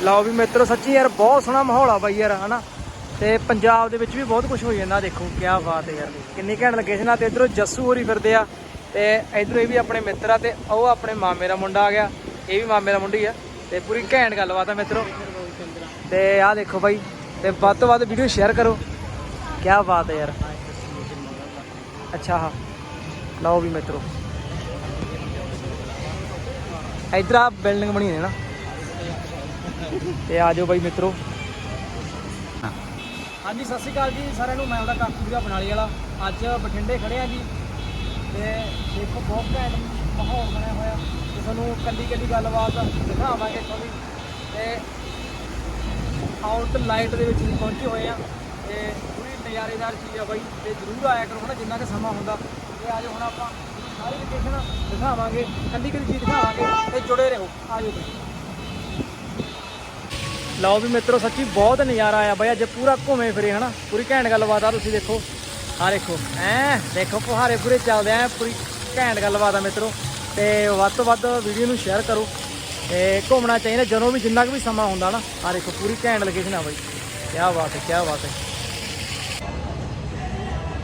ਲਓ ਵੀ ਮਿੱਤਰੋ, ਸੱਚੀ ਯਾਰ ਬਹੁਤ ਸੋਹਣਾ ਮਾਹੌਲ ਆ ਬਾਈ ਯਾਰ, ਹਨਾ? ਤੇ ਪੰਜਾਬ ਦੇ ਵਿੱਚ ਵੀ ਬਹੁਤ ਕੁਝ ਹੋ ਜਾਂਦਾ, ਦੇਖੋ ਕੀ ਬਾਤ ਹੈ ਯਾਰ। ਕਿੰਨੀ ਘੈਂਟ ਸੀ ਨਾ, ਤੇ ਇਧਰੋਂ ਜੱਸੂ ਹੋਰੀ ਫਿਰਦੇ ਆ, ਤੇ ਇਧਰੋਂ ਇਹ ਵੀ ਆਪਣੇ ਮਿੱਤਰ ਆ, ਤੇ ਉਹ ਆਪਣੇ ਮਾਮੇ ਦਾ ਮੁੰਡਾ ਆ ਗਿਆ, ਇਹ ਵੀ ਮਾਮੇ ਦਾ ਮੁੰਡੀ ਆ, ਤੇ ਪੂਰੀ ਘੈਂਟ ਗੱਲਬਾਤ ਆ ਮਿੱਤਰੋ। ਤੇ ਆਹ ਦੇਖੋ ਬਾਈ, ਤੇ ਵੱਧ ਤੋਂ ਵੱਧ ਵੀਡੀਓ ਸ਼ੇਅਰ ਕਰੋ। ਕੀ ਬਾਤ ਹੈ ਯਾਰ। ਅੱਛਾ, ਹਾਂ। ਲਓ ਵੀ ਮਿੱਤਰੋ। ਇਧਰ ਆ ਬਿਲਡਿੰਗ ਬਣੀ ਹੈ ਨਾ। ਤੇ ਆ ਜਾਓ ਬਾਈ ਮਿੱਤਰੋ। ਹਾਂਜੀ, ਸਤਿ ਸ਼੍ਰੀ ਅਕਾਲ ਜੀ। ਸਾਰਿਆਂ ਨੂੰ ਮੈਂ ਉਹਦਾ ਕਾਕੂ ਵੀਰਾ ਬਨਾਲੀ ਵਾਲਾ। ਅੱਜ ਬਠਿੰਡੇ ਖੜੇ ਆ ਜੀ। ਤੇ ਦੇਖੋ, ਬਹੁਤ ਘੈਂਟ ਮਾਹੌਲ ਬਣਿਆ ਹੋਇਆ। ਤੇ ਤੁਹਾਨੂੰ ਕੱਲੀ ਕੱਲੀ ਗੱਲਬਾਤ ਦਿਖਾਵਾਂਗੇ ਤੁਹਾਨੂੰ ਤੇ ਆਊਟ ਲਾਈਟ ਦੇ ਵਿੱਚ ਅਸੀਂ ਪਹੁੰਚੇ ਹੋਏ ਆ। ਤੇ ਪੂਰੀ ਨਜ਼ਾਰੇਦਾਰ ਚੀਜ਼ ਆ ਬਾਈ। ਤੇ ਜ਼ਰੂਰ ਆਇਆ ਕਰੋ, ਹਨਾ, ਜਿੰਨਾ ਕਿ ਸਮਾਂ ਹੁੰਦਾ। ਤੇ ਆਜੋ ਹੁਣ ਆਪਾਂ, ਸਾਰੀ ਲੋਕੇਸ਼ਨ ਦਿਖਾਵਾਂਗੇ ਕੱਲੀ ਕੱਲੀ ਚੀਜ਼ ਦਿਖਾਵਾਂਗੇ ਤੇ ਜੁੜੇ ਰਹੋ। ਆਜੋ ਤੁਸੀਂ। ਲਓ ਵੀ ਮਿੱਤਰੋ ਸੱਚੀ ਬਹੁਤ ਨਜ਼ਾਰਾ ਆਇਆ ਬਾਈ ਅੱਜ ਪੂਰਾ ਘੁੰਮੇ ਫਿਰੇ ਹਨਾ? ਪੂਰੀ ਘੈਂਟ ਗੱਲਬਾਤ ਆ ਤੁਸੀਂ ਦੇਖੋ। ਆ ਦੇਖੋ ਐ ਦੇਖੋ ਫੁਹਾਰੇ ਪੂਰੇ ਚੱਲਦੇ ਆ ਪੂਰੀ ਘੈਂਟ ਗੱਲਬਾਤ ਆ ਮਿੱਤਰੋ। ਤੇ ਵੱਧ ਤੋਂ ਵੱਧ ਵੀਡੀਓ ਨੂੰ ਸ਼ੇਅਰ ਕਰੋ ਤੇ ਘੁੰਮਣਾ ਚਾਹੀਦਾ ਜਦੋਂ ਵੀ ਜਿੰਨਾ ਕੁ ਵੀ ਸਮਾਂ ਹੁੰਦਾ ਨਾ। ਆ ਦੇਖੋ ਪੂਰੀ ਘੈਂਟ ਲੋਕੇਸ਼ਨ ਆ ਬਾਈ। ਕੀ ਬਾਤ ਹੈ ਕੀ ਬਾਤ ਹੈ।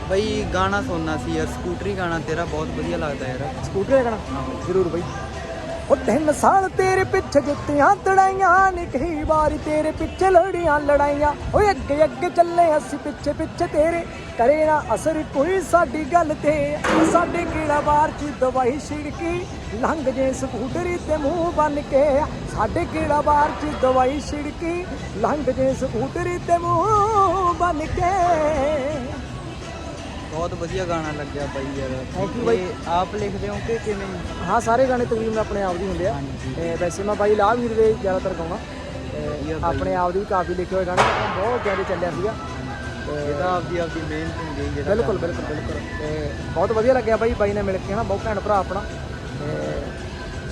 ਬਈ ਗਾਣਾ ਸੁਣਨਾ ਸੀ ਯਾਰ ਸਕੂਟਰੀ ਗਾਣਾ ਤੇਰਾ ਬਹੁਤ ਵਧੀਆ ਲੱਗਦਾ ਯਾਰ। ਸਕੂਟਰ ਲੱਗਣਾ ਜ਼ਰੂਰ ਬਾਈ। ਉਹ ਤਿੰਨ ਸਾਲ ਤੇਰੇ ਪਿੱਛੇ ਜਿੱਤੀਆਂ, ਤੜਾਈਆਂ ਨੇ ਕਈ ਵਾਰੀ ਤੇਰੇ ਪਿੱਛੇ ਲੜੀਆਂ, ਲੜਾਈਆਂ। ਓਏ ਅੱਗੇ ਅੱਗੇ ਚੱਲੇ ਅਸੀਂ ਪਿੱਛੇ ਪਿੱਛੇ ਤੇਰੇ। ਕਰੇ ਨਾ ਅਸਰ ਕੋਈ ਸਾਡੀ ਗੱਲ ਤੇ। ਸਾਡੇ ਕਿਹੜਾ ਵਾਰ ਚ ਦਵਾਈ ਛਿੜਕੀ? ਲੰਘ ਜੇ ਸਕੂਟਰੀ ਤੇ ਮੂੰਹ ਬੰਨ ਕੇ। ਸਾਡੇ ਕਿਹੜਾ ਵਾਰ ਚ ਦਵਾਈ ਛਿੜਕੀ? ਲੰਘ ਜੇ ਸਕੂਟਰੀ ਤੇ ਮੂੰਹ ਬੰਨ ਕੇ। ਬਹੁਤ ਵਧੀਆ ਗਾਣਾ ਲੱਗਿਆ ਬਾਈ ਯਾਰ। Thank you ਬਾਈ। ਆਪ ਲਿਖਦੇ ਹੋ ਕਿ ਕਿਵੇਂ? ਹਾਂ ਸਾਰੇ ਗਾਣੇ ਤਕਰੀਬਨ ਆਪਣੇ ਆਪ ਦੇ ਹੁੰਦੇ ਆ। ਹਾਂਜੀ। ਤੇ ਵੈਸੇ ਮੈਂ ਬਾਈ ਲਾਭ ਵੀਰ ਦੇ ਜ਼ਿਆਦਾਤਰ ਗਾਉਣਾ ਤੇ। ਆਪਣੇ ਆਪ ਦੇ ਵੀ ਕਾਫੀ ਲਿਖੇ ਹੋਏ ਗਾਣੇ। ਬਹੁਤ ਜ਼ਿਆਦਾ ਚੱਲਿਆ ਸੀਗਾ। ਇਹਦਾ ਆਪਦੀ ਆਪਦੀ ਮਿਹਨਤ ਹੁੰਦੀ ਹੈ ਜਿਹੜਾ ਬਿਲਕੁਲ ਬਿਲਕੁਲ ਬਿਲਕੁਲ। ਤੇ ਬਹੁਤ ਵਧੀਆ ਲੱਗਿਆ ਬਾਈ ਬਾਈ ਨਾਲ ਮਿਲ ਕੇ ਹਨਾ। ਬਹੁਤ ਘੈਂਟ ਭਰਾ ਆਪਣਾ।